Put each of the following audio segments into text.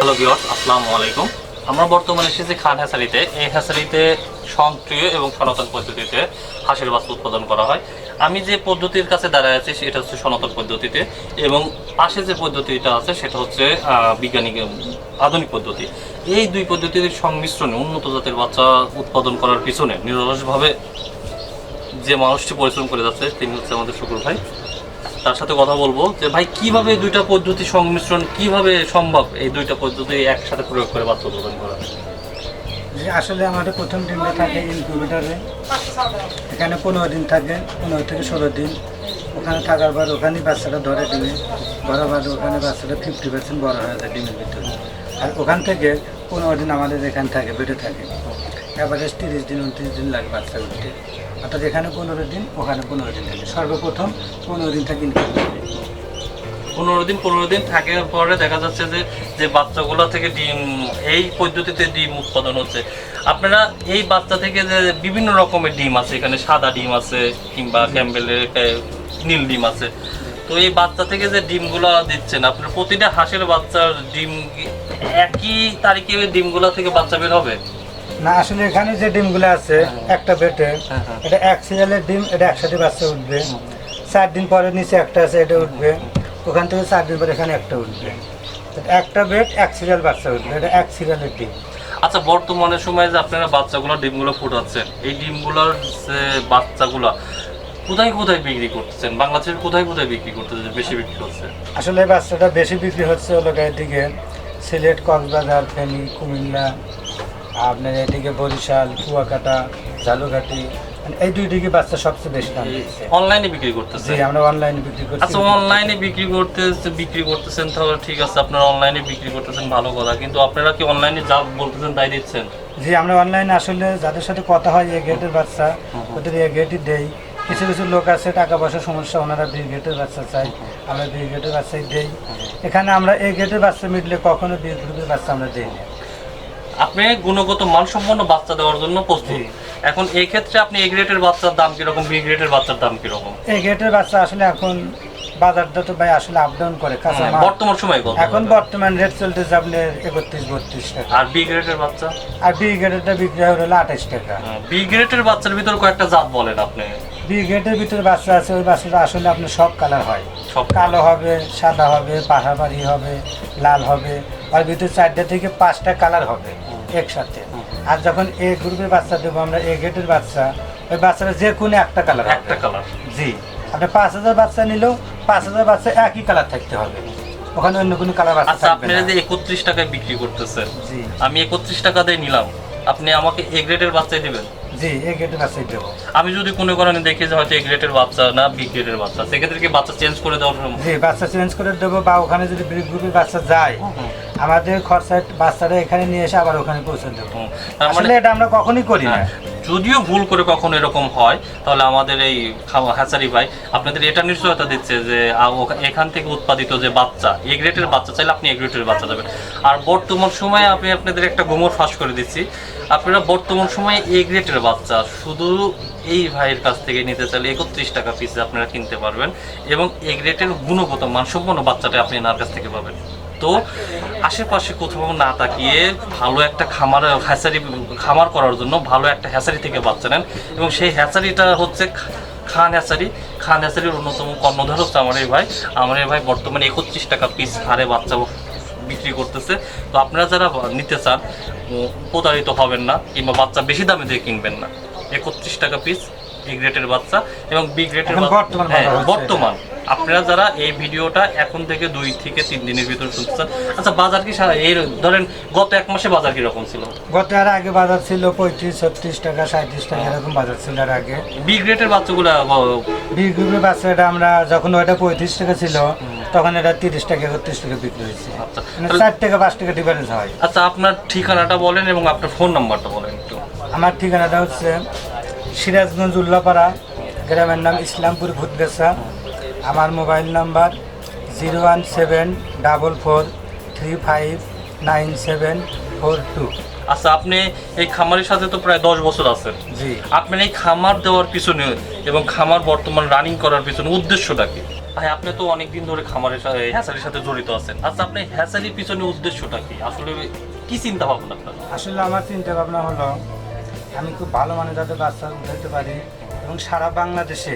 Viewers, আসসালামু আলাইকুম। আমরা বর্তমানে এসেছি খান হ্যাসারিতে এই হ্যাসারিতে সক্রিয় এবং সনাতন পদ্ধতিতে হাঁসের বাচ্চা উৎপাদন করা হয়। আমি যে পদ্ধতির কাছে দাঁড়ায় আছি, সেটা হচ্ছে সনাতন পদ্ধতিতে। এবং পাশে যে পদ্ধতিটা আছে, সেটা হচ্ছে বৈজ্ঞানিক আধুনিক পদ্ধতি। এই দুই পদ্ধতির সংমিশ্রণে উন্নত জাতের বাচ্চা উৎপাদন করার পিছনে নিরলসভাবে যে মানুষটি পরিশ্রম করে যাচ্ছে, তিনি হচ্ছে আমাদের শুকুর ভাই। তার সাথে কথা বলব যে ভাই কীভাবে দুইটা পদ্ধতি সংমিশ্রণ কীভাবে সম্ভব এই দুইটা পদ্ধতি একসাথে প্রয়োগ করে বাচ্চা উৎপাদন করা? যে আসলে আমাদের প্রথম ডিমটা থাকে ইনকিউবেটারে এখানে পনেরো দিন থাকে পনেরো থেকে ষোলো দিন। ওখানে থাকার পর ওখানেই বাচ্চাটা ধরে ডিমে। বড় বাদ ওখানে বাচ্চাটা ফিফটি পার্সেন্ট বড় হয়ে যায় ডিমের ভিতরে। আর ওখান থেকে পনেরো দিন আমাদের এখানে থাকে বেডে থাকে। অ্যাভারেজ তিরিশ দিন উনত্রিশ দিন লাগে বাচ্চা উঠতে। অর্থাৎ এখানে পনেরো দিন ওখানে পনেরো দিন থাকে। সর্বপ্রথম পনেরো দিন থাকে ইনকিউবেটারে পনেরো দিন পনেরো দিন থাকার পরে দেখা যাচ্ছে যে যে বাচ্চাগুলো থেকে ডিম এই পদ্ধতিতে ডিম উৎপাদন হচ্ছে। আপনারা এই বাচ্চা থেকে যে বিভিন্ন রকমের ডিম আছে এখানে সাদা ডিম আছে কিংবা ক্যাম্বেলের নীল ডিম আছে। তো এই বাচ্চা থেকে যে ডিমগুলো দিচ্ছেন আপনার প্রতিটা হাঁসের বাচ্চার ডিম একই তারিখে ডিমগুলো থেকে বাচ্চা বের হবে? না আসলে এখানে যে ডিমগুলো আছে একটা বেটে হ্যাঁ, হ্যাঁ। এটা এক সিরিয়ালের ডিম এটা একসাথে বাচ্চা উঠবে। চার দিন পরে নিচে একটা আছে এটা উঠবে। ওখান থেকে চার দিন পরে এখানে একটা উঠবে। একটা বেড এক সিরিয়াল বাচ্চা উঠবে এটা এক সিরিয়ালের ডিম। আচ্ছা বর্তমানে সময়ে যে আপনারা বাচ্চাগুলো ডিমগুলো ফুটাচ্ছেন এই ডিমগুলোর যে বাচ্চাগুলো কোথায় কোথায় বিক্রি করতেছেন? বাংলাদেশের কোথায় কোথায় বিক্রি করতেছেন বেশি বিক্রি হচ্ছে? আসলে বাচ্চাটা বেশি বিক্রি হচ্ছে হলো এদিকে সিলেট কক্সবাজার ফেনী কুমিল্লা আপনার এদিকে বরিশাল কুয়াকাটা ঝালুঘাটি মানে এই দুই দিকে বাচ্চা সবচেয়ে বেশি দাম অনলাইনে বিক্রি করতেছেন? জি আমরা অনলাইনে বিক্রি করছি। আচ্ছা অনলাইনে বিক্রি করতে বিক্রি করতেছেন তাহলে ঠিক আছে আপনারা অনলাইনে বিক্রি করতেছেন ভালো কথা। কিন্তু আপনারা কি অনলাইনে যা বলতেছেন তাই দিচ্ছেন? জি আমরা অনলাইনে আসলে যাদের সাথে কথা হয় এ গেটের বাচ্চা ওদের এ গেটই দেই। কিছু কিছু লোক আছে টাকা পয়সার সমস্যা ওনারা বি গেটের বাচ্চা চাই আমরা বি গেটের বাচ্চাই দেই। এখানে আমরা এ গেটের বাচ্চা মিটলে কখনো বি গ্রুপের বাচ্চা আমরা দিই না। আপনি গুণগত মানসম্পন্ন বাচ্চা দেওয়ার জন্য প্রস্তুত। এখন এই ক্ষেত্রে আপনি এ গ্রেডের বাচ্চার দাম কীরকম বি গ্রেডের বাচ্চার দাম কীরকম? এই গেটের বাচ্চা আসলে এখন বাজারটা তো ভাই আসলে আপ ডাউন করে হ্যাঁ। বর্তমান সময় কত এখন বর্তমান রেট চলতেছে আপনার একত্রিশ বত্রিশ টাকা। আর বি গ্রেডের বাচ্চা? আর বি গেটেরটা বিক্রি হয় হলো আঠাশ টাকা। বি গ্রেডের বাচ্চার ভিতর কয়েকটা জাত বলেন আপনি। বি গেটের ভিতরে বাচ্চা আছে ওই বাচ্চাটা আসলে আপনার সব কালার হয়। সব কালো হবে সাদা হবে পাহাড়ি হবে লাল হবে আর ভিতরে চারটে থেকে পাঁচটা কালার হবে একসাথে। আর যখন এ গ্রুপের বাচ্চা দেবো আমরা এ গেটের বাচ্চা ওই বাচ্চাটা যে কোনো একটা কালার একটা কালার। জি। আপনি পাঁচ হাজার বাচ্চা নিলেও পাঁচ হাজার বাচ্চা একই কালার থাকতে হবে। ওখানে অন্য কোনো কালার আচ্ছা আপনারা যে একত্রিশ টাকায় বিক্রি করতেছেন জি। আমি একত্রিশ টাকা দিয়ে নিলাম। আপনি আমাকে এ গ্রেডের বাচ্চাই দিবেন। জি এ গ্রেডের বাচ্চাই দেবো। আমি যদি কোনো কারণে দেখি যে হয়তো এ গ্রেডের বাচ্চা না বি গ্রেডের বাচ্চা সেক্ষেত্রে কি বাচ্চা চেঞ্জ করে দেওয়ার জি বাচ্চা চেঞ্জ করে দেবো বা ওখানে যদি বি গ্রুপের বাচ্চা যায় আমাদের খরচা বাচ্চাটা এখানে নিয়ে এসে আবার ওখানে পৌঁছে দেবো। মানে আসলে এটা আমরা কখনই করি না। হ্যাঁ, যদিও ভুল করে কখনো এরকম হয়, তাহলে আমাদের এই হ্যাচারি ভাই আপনাদের এটা নিশ্চয়তা দিচ্ছে যে এখান থেকে উৎপাদিত যে বাচ্চা এ গ্রেডের বাচ্চা, চাইলে আপনি এ গ্রেডের বাচ্চা দেবেন। আর বর্তমান সময়ে আমি আপনাদের একটা গোমর ফাঁস করে দিচ্ছি। আপনারা বর্তমান সময়ে এ গ্রেডের বাচ্চা, শুধু এই ভাইয়ের কাছ থেকে নিতে চাইলে একত্রিশ টাকা পিসে আপনারা কিনতে পারবেন এবং এ গ্রেডের গুণগত, মানসম্পন্ন বাচ্চাটা আপনি এনার কাছ থেকে পাবেন। তো আশেপাশে কোথাও না তাকিয়ে ভালো একটা খামার হ্যাচারি খামার করার জন্য ভালো একটা হ্যাচারি থেকে বাচ্চা নেন। এবং সেই হ্যাচারিটা হচ্ছে খান হ্যাচারি। খান হ্যাচারির অন্যতম কর্ণধার হচ্ছে আমার এই ভাই। আমার এই ভাই বর্তমানে একত্রিশ টাকা পিস হারে বাচ্চা বিক্রি করতেছে। তো আপনারা যারা নিতে চান প্রতারিত হবেন না কিংবা বাচ্চা বেশি দামে দিয়ে কিনবেন না। একত্রিশ টাকা পিস এ গ্রেটের বাচ্চা এবং বি গ্রেটের বর্তমান। আপনারা যারা এই ভিডিওটা এখন থেকে দুই থেকে তিন দিনের ভিতরে শুনতেছেন আচ্ছা বাজার কি সারা- এই ধরেন গত এক মাসে বাজার কীরকম ছিল? গত আর আগে বাজার ছিল পঁয়ত্রিশ ছত্রিশ টাকা সাঁত্রিশ টাকা এরকম বাজার ছিল আর আগে। বি গ্রেটের বাচ্চাগুলো বি গ্রুপের বাচ্চাটা আমরা যখন ওটা পঁয়ত্রিশ টাকা ছিল তখন এটা তিরিশ টাকা একত্রিশ টাকা বিক্রি হয়েছে। আচ্ছা মানে চার টাকা পাঁচ টাকা ডিফারেন্স হয়। আচ্ছা আপনার ঠিকানাটা বলেন এবং আপনার ফোন নাম্বারটা বলেন একটু। আমার ঠিকানাটা হচ্ছে সিরাজগঞ্জ উল্লাপাড়া গ্রামের নাম ইসলামপুর ভূতবেসা আমার mobile number zero one seven double four three five nine seven four two. আচ্ছা আপনি এই খামারের সাথে তো প্রায় দশ বছর আছেন। জি। আপনার এই খামার দেওয়ার পিছনে এবং খামার বর্তমান রানিং করার পিছনে উদ্দেশ্যটা কি? ভাই আপনি তো অনেকদিন ধরে খামারের সাথে হ্যাচারির সাথে জড়িত আছেন। আচ্ছা আপনি হ্যাচারির পিছনে উদ্দেশ্যটা কি? আসলে কি চিন্তা ভাবনা আপনার? আসলে আমার চিন্তা ভাবনা হলো আমি খুব ভালো মানে যাতে বাচ্চা উঠাইতে পারি এবং সারা বাংলাদেশে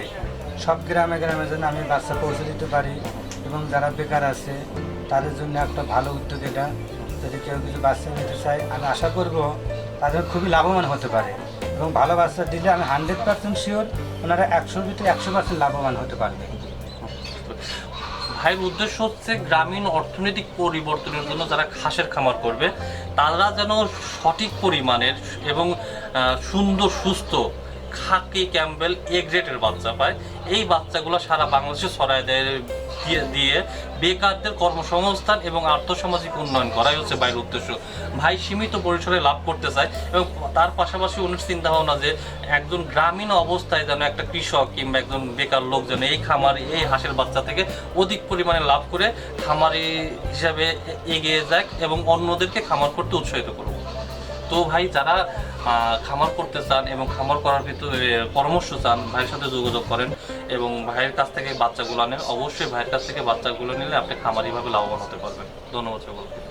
সব গ্রামে গ্রামে যেন আমি বাচ্চা পৌঁছে দিতে পারি এবং যারা বেকার আছে, তাদের জন্য একটা ভালো উদ্যোগ এটা। যদি কেউ কিছু বাচ্চা নিতে চায়, আমি আশা করব তাদের খুবই লাভবান হতে পারে। এবং ভালো বাচ্চা দিলে আমি হান্ড্রেড পার্সেন্ট শিওর ওনারা একশোর ভিতরে একশো পার্সেন্ট লাভবান হতে পারবে। ভাইয়ের উদ্দেশ্য হচ্ছে গ্রামীণ অর্থনৈতিক পরিবর্তনের জন্য যারা খাসের খামার করবে, তারা যেন সঠিক পরিমাণের এবং সুন্দর, সুস্থ খাকি ক্যাম্বেল এ গ্রেডের বাচ্চা পায়। এই বাচ্চাগুলো সারা বাংলাদেশে ছড়ায় দেয়, দিয়ে বেকারদের কর্মসংস্থান এবং আর্থসামাজিক উন্নয়ন করাই হচ্ছে ভাইয়ের উদ্দেশ্য। ভাই সীমিত পরিসরে লাভ করতে চায় এবং তার পাশাপাশি উনি চিন্তা ভাবনা যে একজন গ্রামীণ অবস্থায় যেন একটা কৃষক কিংবা একজন বেকার লোক যেন এই খামার, এই হাঁসের বাচ্চা থেকে অধিক পরিমাণে লাভ করে খামারি হিসাবে এগিয়ে যাক এবং অন্যদেরকে খামার করতে উৎসাহিত করুক। তো ভাই, যারা খামার করতে চান এবং খামার করার ভিতরে পরামর্শ চান, ভাইয়ের সাথে যোগাযোগ করেন এবং ভাইয়ের কাছ থেকে বাচ্চাগুলো নেন অবশ্যই ভাইয়ের কাছ থেকে বাচ্চাগুলো নিলে আপনি খামারিভাবে লাভবান হতে পারবেন। ধন্যবাদ সকলকে।